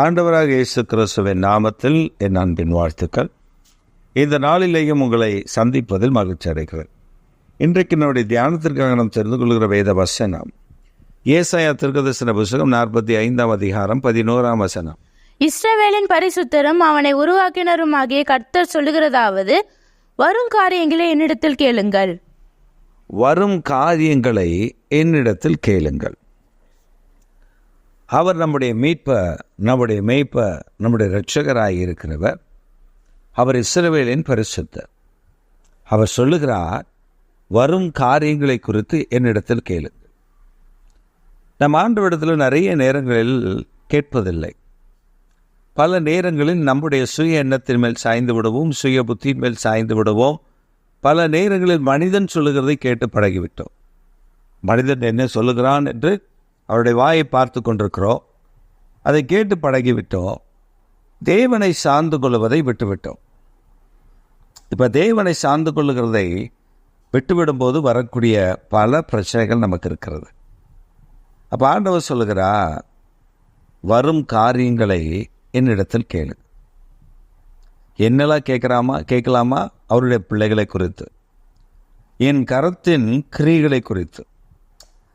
ஆண்டவராக இயேசு கிறிஸ்துவின் நாமத்தில் என் அன்பின் வாழ்த்துக்கள். இந்த நாளிலேயும் உங்களை சந்திப்பதில் மகிழ்ச்சி அடைகிறேன். இன்றைக்கு நம்முடைய தியானத்திற்காக நாம் தெரிந்து கொள்கிற வேத வசனம் ஏசாயா திருக்கதர்சன புஸ்தகம் நாற்பத்தி ஐந்தாம் அதிகாரம் பதினோராம் வசனம். இஸ்ரவேலின் பரிசுத்தரும் அவனை உருவாக்கினருமாகிய கர்த்தர் சொல்லுகிறதாவது வரும் காரியங்களை என்னிடத்தில் கேளுங்கள். வரும் காரியங்களை என்னிடத்தில் கேளுங்கள். அவர் நம்முடைய மீட்பை நம்முடைய மெய்ப்பை நம்முடைய இரட்சகராக இருக்கிறவர். அவர் இஸ்ரவேலின் பரிசுத்தர். அவர் சொல்லுகிறார் வரும் காரியங்களை குறித்து என்னிடத்தில் கேளுங்கள். நம் ஆண்டவிடத்தில் நிறைய நேரங்களில் கேட்பதில்லை. பல நேரங்களில் நம்முடைய சுய எண்ணத்தின் மேல் சாய்ந்து விடுவோம் சுய புத்தியின் மேல் சாய்ந்து விடுவோம். பல நேரங்களில் மனிதன் சொல்லுகிறதை கேட்டு பழகிவிட்டோம். மனிதன் என்ன சொல்லுகிறான் என்று அவருடைய வாயை பார்த்து கொண்டிருக்கிறோம். அதை கேட்டு பழகிவிட்டோம். தேவனை சார்ந்து கொள்வதை விட்டுவிட்டோம். இப்போ தேவனை சார்ந்து கொள்ளுகிறதை விட்டுவிடும்போது வரக்கூடிய பல பிரச்சனைகள் நமக்கு இருக்கிறது. அப்போ ஆண்டவர் சொல்லுகிறா வரும் காரியங்களை என்னிடத்தில் கேளு. என்னெல்லாம் கேட்குறாமா? கேட்கலாமா? அவருடைய பிள்ளைகளை குறித்து. என் கரத்தின் கிரிகளை குறித்து.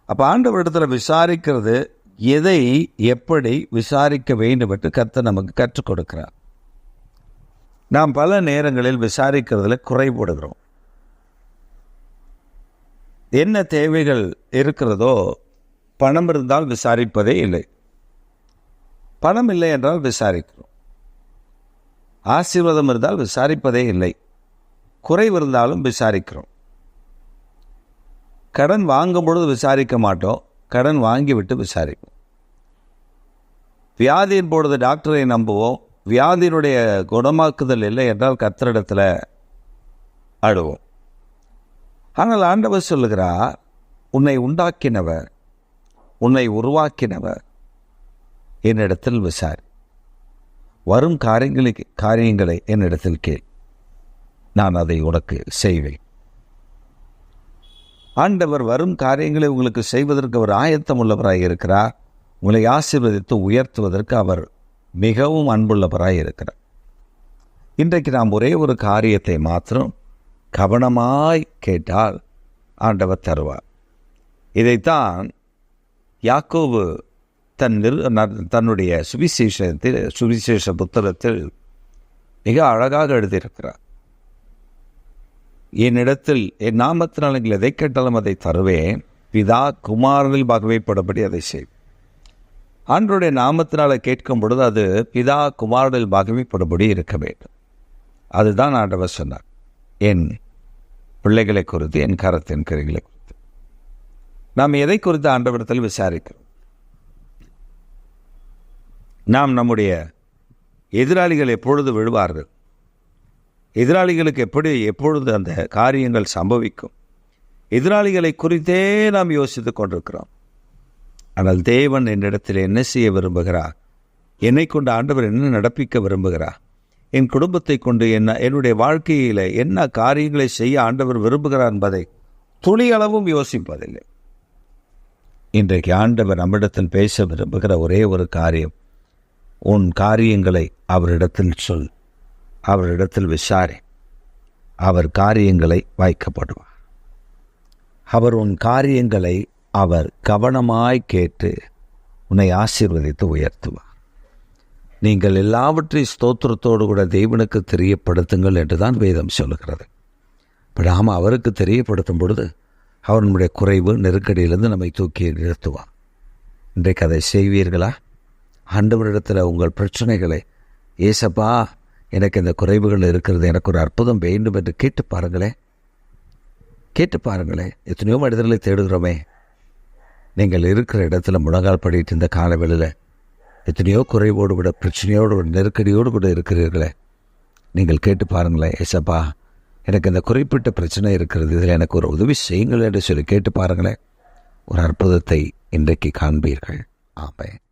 அப்போ ஆண்டவரிடத்தில் விசாரிக்கிறது எதை எப்படி விசாரிக்க வேண்டும் என்று கர்த்தர் நமக்கு கற்றுக் கொடுக்கிறார். நாம் பல நேரங்களில் விசாரிக்கிறதுல குறைபடுகிறோம். என்ன தேவைகள் இருக்கிறதோ பணம் இருந்தால் விசாரிப்பதே இல்லை. பணம் இல்லை என்றால் விசாரிக்கிறோம். ஆசீர்வாதம் இருந்தால் விசாரிப்பதே இல்லை. குறைவு இருந்தாலும் விசாரிக்கிறோம். கடன் வாங்கும் பொழுது விசாரிக்க மாட்டோம் கடன் வாங்கிவிட்டு விசாரிப்போம். வியாதியின் பொழுது டாக்டரை நம்புவோம். வியாதியினுடைய குணமாக்குதல் இல்லை என்றால் கத்தரிடத்தில் ஆடுவோம் ஆனால் ஆண்டவர் சொல்லுகிறார் உன்னை உண்டாக்கினவர் உன்னை உருவாக்கினவர் என்னிடத்தில் விசாரி. வரும் காரியங்களை காரியங்களை என்னிடத்தில் கேள். நான் அதை உனக்கு செய்வேன். ஆண்டவர் வரும் காரியங்களை உங்களுக்கு செய்வதற்கு அவர் ஆயத்தம் உள்ளவராக இருக்கிறார். உங்களை ஆசீர்வதித்து உயர்த்துவதற்கு அவர் மிகவும் அன்புள்ளவராக இருக்கிறார். இன்றைக்கு நாம் ஒரே ஒரு காரியத்தை மாத்திரம் கவனமாய் கேட்டால் ஆண்டவர் தருவார். இதைத்தான் யாக்கோபு தன் நிறு தன்னுடைய சுவிசேஷத்தில் சுவிசேஷ புத்தகத்தில் மிக அழகாக எழுதியிருக்கிறார். என்னிடத்தில் என் நாமத்தினால் நீங்கள் எதை கேட்டாலும் அதை தருவேன். பிதா குமாரனில் பாகவைப்படபடி அதை செய். ஆண்டருடைய நாமத்தினால் கேட்கும் பொழுது அது பிதா குமாரனில் பாகவைப்படபடி இருக்க வேண்டும். அதுதான் ஆண்டவர் சொன்னார். என் பிள்ளைகளை குறித்து என் கரத்தின் கரைகளை குறித்து. நாம் எதை குறித்து ஆண்டவரத்தில் விசாரிக்கிறோம்? நாம் நம்முடைய எதிராளிகள் எப்பொழுது விழுவார்கள்? எதிராளிகளுக்கு எப்படி எப்பொழுது அந்த காரியங்கள் சம்பவிக்கும்? எதிராளிகளை குறித்தே நாம் யோசித்து கொண்டிருக்கிறோம். ஆனால் தேவன் என்னிடத்தில் என்ன செய்ய விரும்புகிறார்? என்னை கொண்டு ஆண்டவர் என்ன நடப்பிக்க விரும்புகிறார்? என் குடும்பத்தை கொண்டு என்ன என்னுடைய வாழ்க்கையில் என்ன காரியங்களை செய்ய ஆண்டவர் விரும்புகிறார் என்பதை துளியளவும் யோசிப்பதில்லை. இன்றைக்கு ஆண்டவர் நம்மிடத்தில் பேச விரும்புகிற ஒரே ஒரு காரியம் உன் காரியங்களை அவரிடத்தில் சொல். அவரிடத்தில் விசாரி அவர் காரியங்களை வாய்க்கப்படுவார். அவர் உன் காரியங்களை அவர் கவனமாய் கேட்டு உன்னை ஆசீர்வதித்து உயர்த்துவார். நீங்கள் எல்லாவற்றையும் ஸ்தோத்திரத்தோடு கூட தெய்வனுக்கு தெரியப்படுத்துங்கள் என்று தான் வேதம் சொல்லுகிறது. நாம் அவருக்கு தெரியப்படுத்தும் பொழுது அவர் நம்முடைய குறைவு நெருக்கடியிலிருந்து நம்மை தூக்கி நிறுத்துவார். இன்றைக்கு அதை செய்வீர்களா? ஆண்டவரிடத்தில் உங்கள் பிரச்சனைகளை ஏசப்பா எனக்கு இந்த குறைவுகள் இருக்கிறது எனக்கு ஒரு அற்புதம் வேண்டும் என்று கேட்டு பாருங்களேன் கேட்டு பாருங்களேன் எத்தனையோ மனிதர்களை தேடுகிறோமே. நீங்கள் இருக்கிற இடத்துல முழங்கால் படிட்டு இந்த காலவெளியில் எத்தனையோ குறைவோடு கூட பிரச்சனையோடு கூட நெருக்கடியோடு கூட இருக்கிறீர்களே. நீங்கள் கேட்டு பாருங்களேன் ஏசப்பா எனக்கு இந்த குறிப்பிட்ட பிரச்சனை இருக்கிறது. இதில் எனக்கு ஒரு உதவி செய்யுங்கள் என்று சொல்லி கேட்டு பாருங்களேன். ஒரு அற்புதத்தை இன்றைக்கு காண்பீர்கள். ஆமாம்